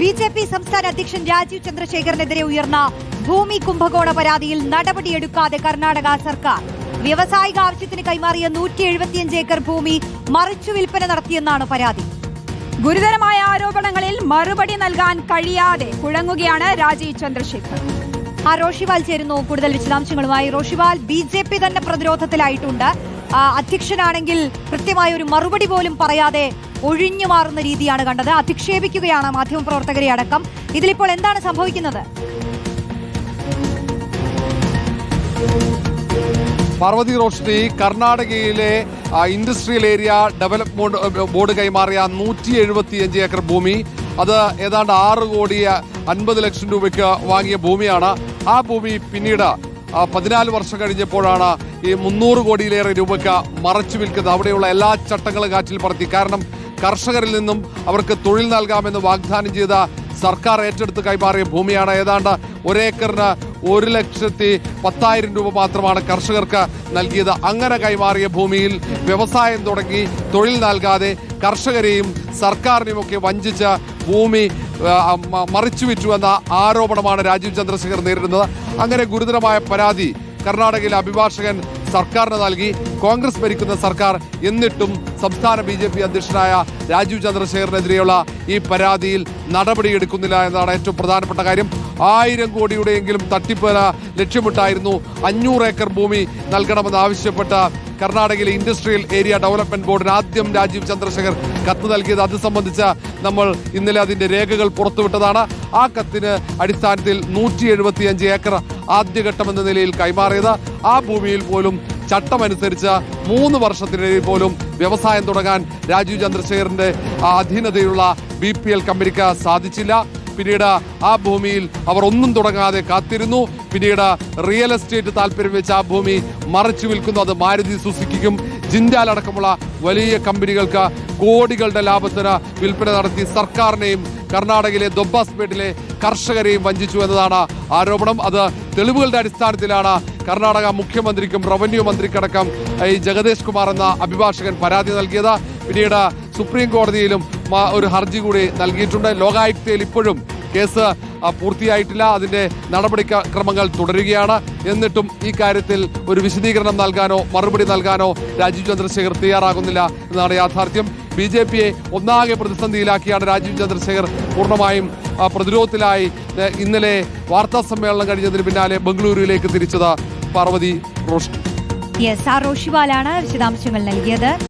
B J P സംസ്ഥാന അധ്യക്ഷൻ രാജീവ് ചന്ദ്രശേഖരനെതിരെ ഉയർന്ന ഭൂമി കുംഭകോണ പരാതിയിൽ നടപടിയെടുക്കാതെ കർണാടക സർക്കാർ വ്യവസായിക ആവശ്യത്തിന് കൈമാറിയ നൂറ്റി എഴുപത്തിയഞ്ച് ഏക്കർ ഭൂമി മറിച്ചു വിൽപ്പന നടത്തിയെന്നാണ് പരാതി. ഗുരുതരമായ ആരോപണങ്ങളിൽ മറുപടി നൽകാൻ കഴിയാതെ കുഴങ്ങുകയാണ് രാജീവ് ചന്ദ്രശേഖർ ആ റോഷിവാൽ ചേരുന്നു. കൂടുതൽ വിശദാംശങ്ങളുമായി റോഷിവാൽ. ബി ജെ പി തന്നെ പ്രതിരോധത്തിലായിട്ടുണ്ട്. അധ്യക്ഷനാണെങ്കിൽ കൃത്യമായ ഒരു മറുപടി പോലും പറയാതെ ഒഴിഞ്ഞു മാറുന്ന രീതിയാണ് കണ്ടത്. അധിക്ഷേപിക്കുകയാണ് മാധ്യമപ്രവർത്തകരെ അടക്കം. ഇതിലിപ്പോൾ എന്താണ് സംഭവിക്കുന്നത്? പാർവതി റോഷ്നി കർണാടകയിലെ ഇൻഡസ്ട്രിയൽ ഏരിയ ഡെവലപ്മെന്റ് ബോർഡ് കൈമാറിയ നൂറ്റി എഴുപത്തിയഞ്ച് ഏക്കർ ഭൂമി. അത് ഏതാണ്ട് ആറ് കോടി അൻപത് ലക്ഷം രൂപയ്ക്ക് വാങ്ങിയ ഭൂമിയാണ്. ആ ഭൂമി പിന്നീട് പതിനാല് വർഷം കഴിഞ്ഞപ്പോഴാണ് ഈ മുന്നൂറ് കോടിയിലേറെ രൂപയ്ക്ക് മറച്ചു വിൽക്കുന്നത്. അവിടെയുള്ള എല്ലാ ചട്ടങ്ങളും കാറ്റിൽ പറത്തി. കാരണം കർഷകരിൽ നിന്നും അവർക്ക് തൊഴിൽ നൽകാമെന്ന് വാഗ്ദാനം ചെയ്ത സർക്കാർ ഏറ്റെടുത്ത് കൈമാറിയ ഭൂമിയാണ്. ഏതാണ്ട് ഒരേക്കറിന് ഒരു ലക്ഷത്തി പത്തായിരം രൂപ മാത്രമാണ് കർഷകർക്ക് നൽകിയത്. അങ്ങനെ കൈമാറിയ ഭൂമിയിൽ വ്യവസായം തുടങ്ങി തൊഴിൽ നൽകാതെ കർഷകരെയും സർക്കാരിനെയുമൊക്കെ വഞ്ചിച്ച ഭൂമി മറിച്ചു വിറ്റു എന്ന ആരോപണമാണ് രാജീവ് ചന്ദ്രശേഖർ നേരിടുന്നത്. അങ്ങനെ ഗുരുതരമായ പരാതി കർണാടകയിലെ അഭിഭാഷകൻ സർക്കാരിന് നൽകി. കോൺഗ്രസ് ഭരിക്കുന്ന സർക്കാർ എന്നിട്ടും സംസ്ഥാന ബി അധ്യക്ഷനായ രാജീവ് ചന്ദ്രശേഖറിനെതിരെയുള്ള ഈ പരാതിയിൽ നടപടിയെടുക്കുന്നില്ല എന്നതാണ് ഏറ്റവും പ്രധാനപ്പെട്ട കാര്യം. ആയിരം കോടിയുടെയെങ്കിലും തട്ടിപ്പ് ലക്ഷ്യമിട്ടായിരുന്നു അഞ്ഞൂറ് ഏക്കർ ഭൂമി നൽകണമെന്ന് ആവശ്യപ്പെട്ട കർണാടകയിലെ ഇൻഡസ്ട്രിയൽ ഏരിയ ഡെവലപ്മെന്റ് ബോർഡിന് ആദ്യം രാജീവ് ചന്ദ്രശേഖർ കത്ത് നൽകിയത് അത് സംബന്ധിച്ച നമ്മൾ ഇന്നലെ അതിന്റെ രേഖകൾ പുറത്തുവിട്ടതാണ്. ആ കത്തിന് അടിസ്ഥാനത്തിൽ നൂറ്റി എഴുപത്തിയഞ്ച് ഏക്കർ ആദ്യഘട്ടം എന്ന നിലയിൽ കൈമാറിയത്. ആ ഭൂമിയിൽ പോലും ചട്ടമനുസരിച്ച് മൂന്ന് വർഷത്തിനിടയിൽ പോലും വ്യവസായം തുടങ്ങാൻ രാജീവ് ചന്ദ്രശേഖറിന്റെ അധീനതയുള്ള ബി പി എൽ കമ്പനിക്ക് സാധിച്ചില്ല. പിന്നീട് ആ ഭൂമിയിൽ അവർ ഒന്നും തുടങ്ങാതെ കാത്തിരുന്നു. പിന്നീട് റിയൽ എസ്റ്റേറ്റ് താല്പര്യം വെച്ച് ആ ഭൂമി മറച്ചു വിൽക്കുന്നു. അത് മാരുതി സുസുക്കിക്കും. ജിൻഡാൽ അടക്കമുള്ള വലിയ കമ്പനികൾക്ക് കോടികളുടെ ലാഭത്തിന് വിൽപ്പന നടത്തി സർക്കാരിനെയും കർണാടകയിലെ ദൊബ്ബാസ്പേട്ടിലെ കർഷകരെയും വഞ്ചിച്ചു എന്നതാണ് ആരോപണം. അത് തെളിവുകളുടെ അടിസ്ഥാനത്തിലാണ് കർണാടക മുഖ്യമന്ത്രിക്കും റവന്യൂ മന്ത്രിക്കടക്കം ഈ ജഗദേഷ് കുമാർ എന്ന അഭിഭാഷകൻ പരാതി നൽകിയത്. പിന്നീട് സുപ്രീം കോടതിയിലും ഒരു ഹർജി കൂടി നൽകിയിട്ടുണ്ട്. ലോകായുക്തയിൽ ഇപ്പോഴും കേസ് പൂർത്തിയായിട്ടില്ല. അതിന്റെ നടപടി ക്രമങ്ങൾ തുടരുകയാണ്. എന്നിട്ടും ഈ കാര്യത്തിൽ ഒരു വിശദീകരണം നൽകാനോ മറുപടി നൽകാനോ രാജീവ് ചന്ദ്രശേഖർ തയ്യാറാകുന്നില്ല എന്നാണ് യാഥാർത്ഥ്യം. ബി ജെ പിയെ ഒന്നാകെ പ്രതിസന്ധിയിലാക്കിയാണ് രാജീവ് ചന്ദ്രശേഖർ പൂർണമായും പ്രതിരോധത്തിലായി ഇന്നലെ വാർത്താ സമ്മേളനം കഴിഞ്ഞതിന് പിന്നാലെ ബംഗളൂരുവിലേക്ക് തിരിച്ചത് പാർവതി റോഷ്നി യെസ് ആ റോഷിവാലാണ് വിശദാംശങ്ങൾ നൽകിയത്.